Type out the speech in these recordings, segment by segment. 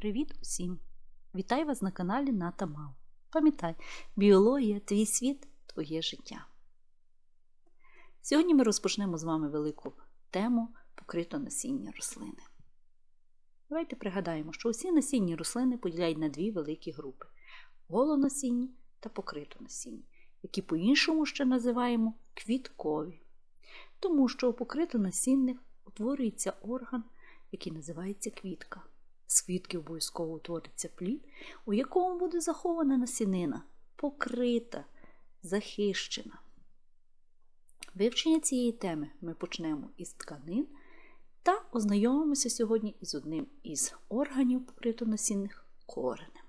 Привіт усім! Вітаю вас на каналі Ната Мал. Пам'ятай, біологія, твій світ, твоє життя. Сьогодні ми розпочнемо з вами велику тему покрито насіння рослини. Давайте пригадаємо, що усі насінні рослини поділяють на дві великі групи голонасінні та покритонасінні, які по-іншому ще називаємо квіткові. Тому що у покритонасінних утворюється орган, який називається квітка. З квітки обов'язково утвориться плід, у якому буде захована насінина, покрита, захищена. Вивчення цієї теми ми почнемо із тканин та ознайомимося сьогодні із одним із органів покритонасінних коренем.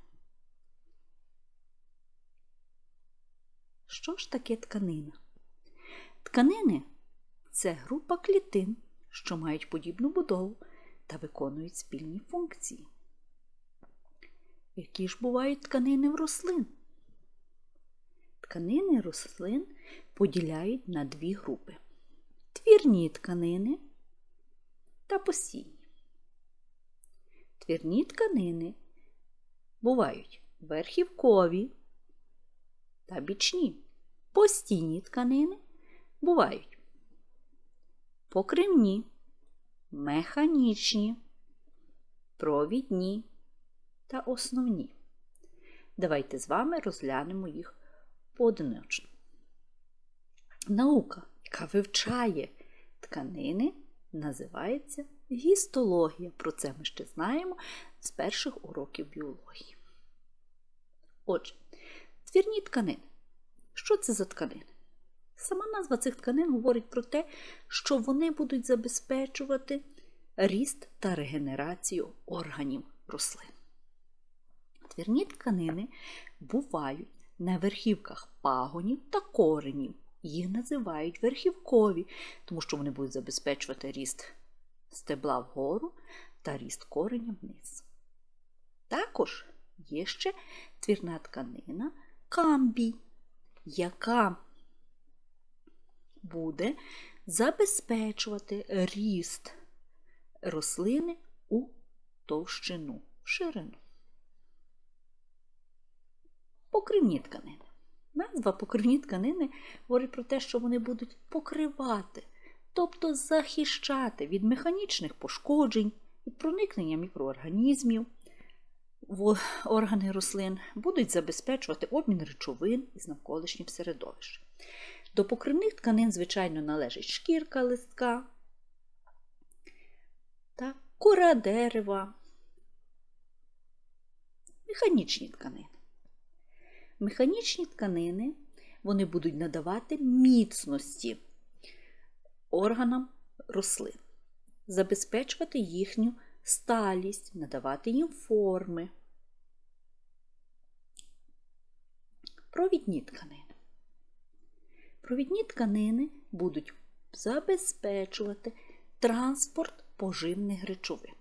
Що ж таке тканина? Тканини це група клітин, що мають подібну будову та виконують спільні функції. Які ж бувають тканини в рослин? Тканини рослин поділяють на дві групи: твірні тканини та постійні. Твірні тканини бувають верхівкові та бічні. Постійні тканини бувають покривні механічні, провідні та основні. Давайте з вами розглянемо їх поодиночно. Наука, яка вивчає тканини, називається гістологія. Про це ми ще знаємо з перших уроків біології. Отже, твірні тканини. Що це за тканини? Сама назва цих тканин говорить про те, що вони будуть забезпечувати ріст та регенерацію органів рослин. Твірні тканини бувають на верхівках пагонів та коренів. Їх називають верхівкові, тому що вони будуть забезпечувати ріст стебла вгору та ріст кореня вниз. Також є ще твірна тканина камбій, яка буде забезпечувати ріст рослини у товщину, ширину. Покривні тканини. Назва покривні тканини говорить про те, що вони будуть покривати, тобто захищати від механічних пошкоджень, від проникнення мікроорганізмів в органи рослин, будуть забезпечувати обмін речовин із навколишнім середовищем. До покривних тканин, звичайно, належить шкірка листка, та кора дерева, механічні тканини. Механічні тканини вони будуть надавати міцності органам рослин, забезпечувати їхню сталість, надавати їм форми. Провідні тканини. Провідні тканини будуть забезпечувати транспорт поживних речовин.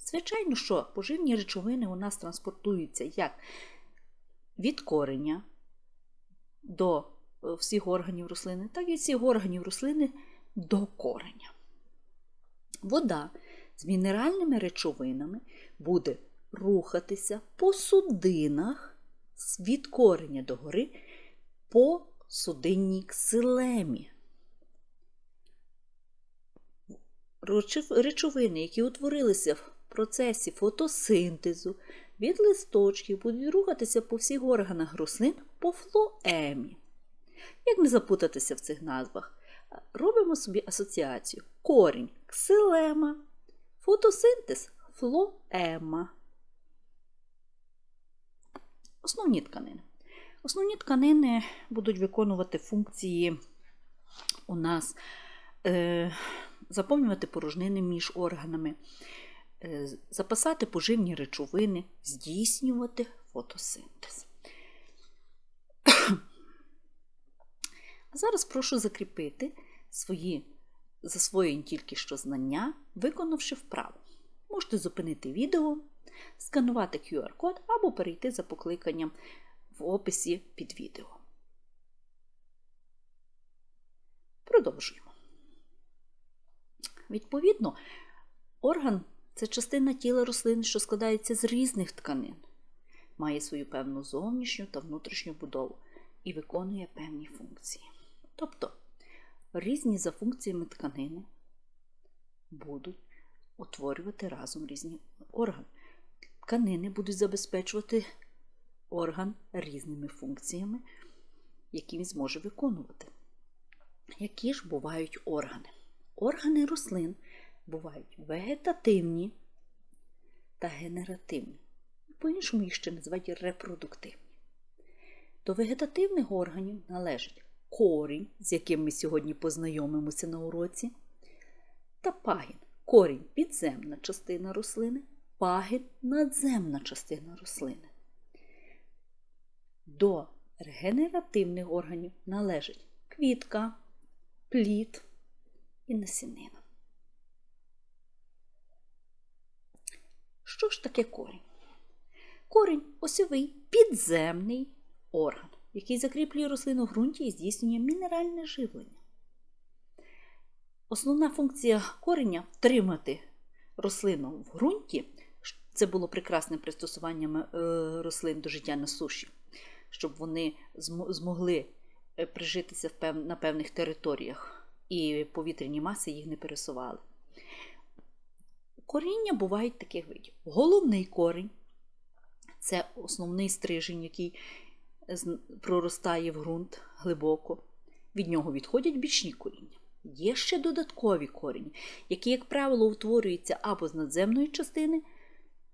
Звичайно, що поживні речовини у нас транспортуються як від корення до е, всіх органів рослини, так і від всіх органів рослини до кореня. Вода з мінеральними речовинами буде рухатися по судинах від кореня до гори по судинній ксилемі. Речовини, які утворилися в процесі фотосинтезу від листочків, будуть рухатися по всіх органах рослин по флоемі. Як не запутатися в цих назвах? Робимо собі асоціацію. Корінь ксилема, фотосинтез флоема. Основні тканини. Основні тканини будуть виконувати функції у нас е, заповнювати порожнини між органами, е, запасати поживні речовини, здійснювати фотосинтез. А зараз прошу закріпити свої засвоєні тільки що знання, виконавши вправу. Можете зупинити відео, сканувати QR-код або перейти за покликанням в описі під відео. Продовжуємо. Відповідно, орган це частина тіла рослини, що складається з різних тканин, має свою певну зовнішню та внутрішню будову і виконує певні функції. Тобто різні за функціями тканини будуть утворювати разом різні органи. Тканини будуть забезпечувати орган різними функціями, які він зможе виконувати. Які ж бувають органи? Органи рослин бувають вегетативні та генеративні. По-іншому їх ще називають репродуктивні. До вегетативних органів належить корінь, з яким ми сьогодні познайомимося на уроці, та пагін. Корінь підземна частина рослини, пагін надземна частина рослини. До регенеративних органів належить квітка, плід і насінина. Що ж таке корінь? Корінь осьовий підземний орган, який закріплює рослину в ґрунті і здійснює мінеральне живлення. Основна функція кореня втримати рослину в ґрунті. Це було прекрасним пристосуванням е, рослин до життя на суші, щоб вони змогли е, прижитися на певних територіях і повітряні маси їх не пересували. Коріння бувають таких видів. Головний корінь це основний стрижень, який проростає в ґрунт глибоко. Від нього відходять бічні коріння. Є ще додаткові корені, які, як правило, утворюються або з надземної частини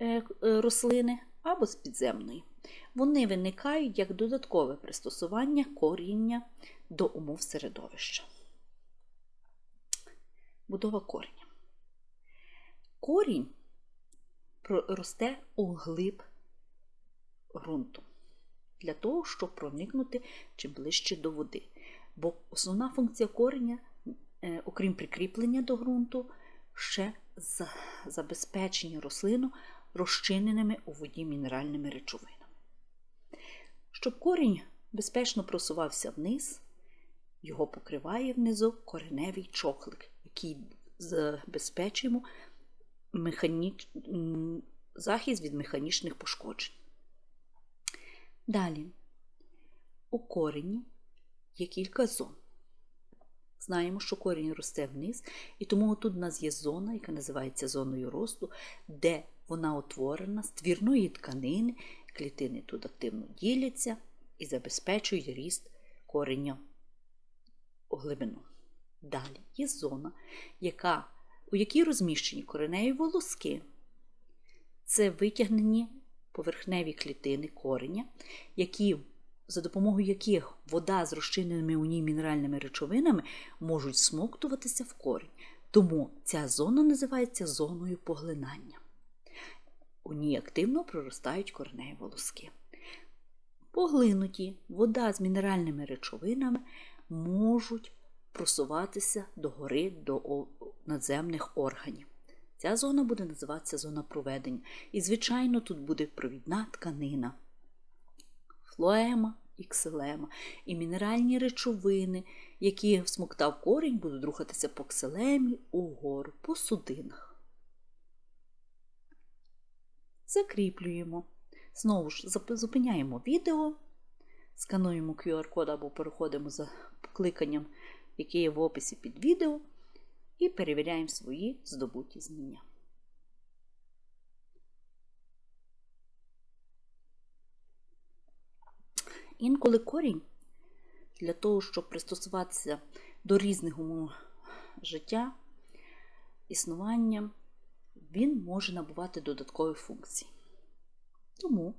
е, е, рослини, або з підземної. Вони виникають як додаткове пристосування коріння до умов середовища. Будова кореня. Корінь росте у глиб ґрунту для того, щоб проникнути чим ближче до води. Бо основна функція кореня Е, окрім прикріплення до ґрунту, ще забезпечення рослину розчиненими у воді мінеральними речовинами. Щоб корінь безпечно просувався вниз, його покриває внизу кореневий чохлик, який забезпечує механіч... захист від механічних пошкоджень. Далі, у корені є кілька зон. Знаємо, що корінь росте вниз, і тому тут у нас є зона, яка називається зоною росту, де вона утворена з твірної тканини, клітини тут активно діляться і забезпечують ріст корення у глибину. Далі є зона, яка, у якій розміщені кореневі волоски. Це витягнені поверхневі клітини кореня, які за допомогою яких вода з розчиненими у ній мінеральними речовинами можуть смоктуватися в корінь. Тому ця зона називається зоною поглинання. У ній активно проростають кореневі волоски. Поглинуті вода з мінеральними речовинами можуть просуватися догори до надземних органів. Ця зона буде називатися зона проведення. І, звичайно, тут буде провідна тканина флоема і ксилема, і мінеральні речовини, які всмоктав корінь, будуть рухатися по ксилемі угору, по судинах. Закріплюємо. Знову ж зупиняємо відео, скануємо QR-код або переходимо за кликанням, яке є в описі під відео, і перевіряємо свої здобуті знання. Інколи корінь для того, щоб пристосуватися до різних умов життя, існування, він може набувати додаткові функції. Тому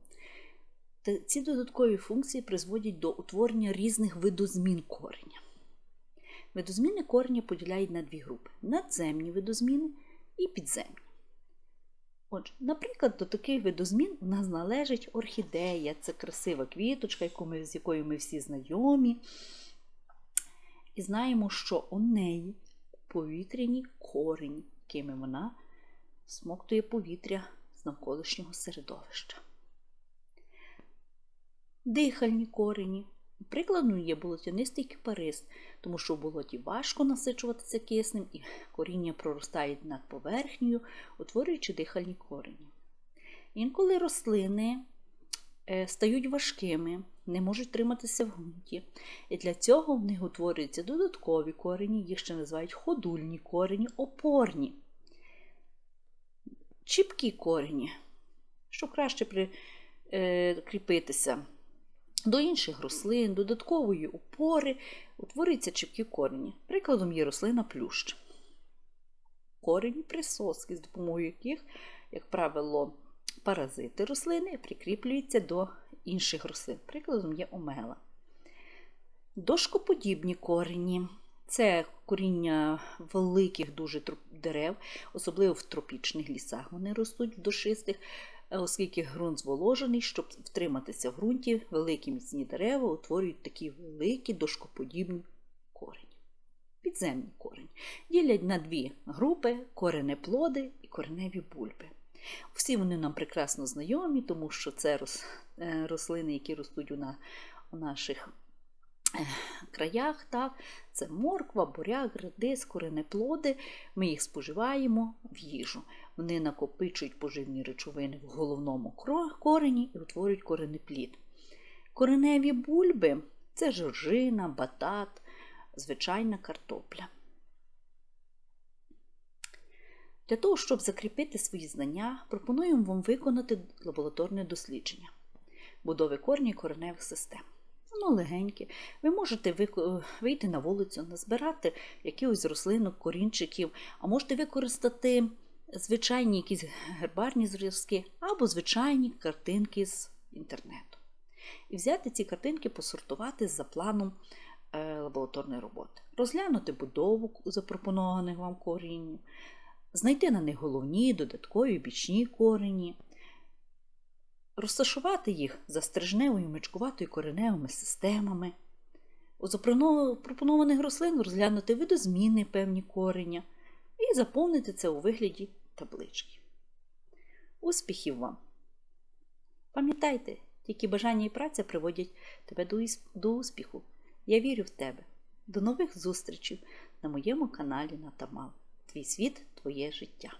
ці додаткові функції призводять до утворення різних видозмін кореня. Видозміни кореня поділяють на дві групи: надземні видозміни і підземні. Отже, наприклад, до таких видозмін у нас належить орхідея. Це красива квіточка, з якою ми всі знайомі. І знаємо, що у неї повітряні корені, якими вона смоктує повітря з навколишнього середовища. Дихальні корені Прикладом є болотянистий кипарис, тому що в болоті важко насичуватися киснем і коріння проростають над поверхнею, утворюючи дихальні корені. Інколи рослини е, стають важкими, не можуть триматися в ґрунті. І для цього в них утворюються додаткові корені, їх ще називають ходульні корені, опорні, чіпкі корені, щоб краще прикріпитися до інших рослин, додаткової опори, утворюються чіпкі корені. Прикладом є рослина плющ. Корені присоски, з допомогою яких, як правило, паразити рослини прикріплюються до інших рослин. Прикладом є омела. Дошкоподібні корені. Це коріння великих дуже дерев, особливо в тропічних лісах. Вони ростуть в дошистих, оскільки ґрунт зволожений, щоб втриматися в ґрунті, великі міцні дерева утворюють такі великі дошкоподібні корені. Підземні корені. Ділять на дві групи коренеплоди і кореневі бульби. Всі вони нам прекрасно знайомі, тому що це рослини, які ростуть у наших краях. Так? Це морква, буряк, редис, коренеплоди. Ми їх споживаємо в їжу. Вони накопичують поживні речовини в головному корені і утворюють коренеплід. Кореневі бульби це жоржина, батат, звичайна картопля. Для того, щоб закріпити свої знання, пропонуємо вам виконати лабораторне дослідження будови корні кореневих систем. Воно легеньке. Ви можете вийти на вулицю, назбирати якихось рослинок, корінчиків, а можете використати звичайні якісь гербарні зразки або звичайні картинки з інтернету. І взяти ці картинки, посортувати за планом е, лабораторної роботи, розглянути будову запропонованих вам корінів, знайти на них головні, додаткові бічні корені, розташувати їх за стрижневою мечкуватою кореневими системами, у запропонованих рослин розглянути видозмінні певні корення і заповнити це у вигляді таблички. Успіхів вам! Пам'ятайте, тільки бажання і праця приводять тебе до успіху. Я вірю в тебе. До нових зустрічей на моєму каналі Натамал. Твій світ, твоє життя.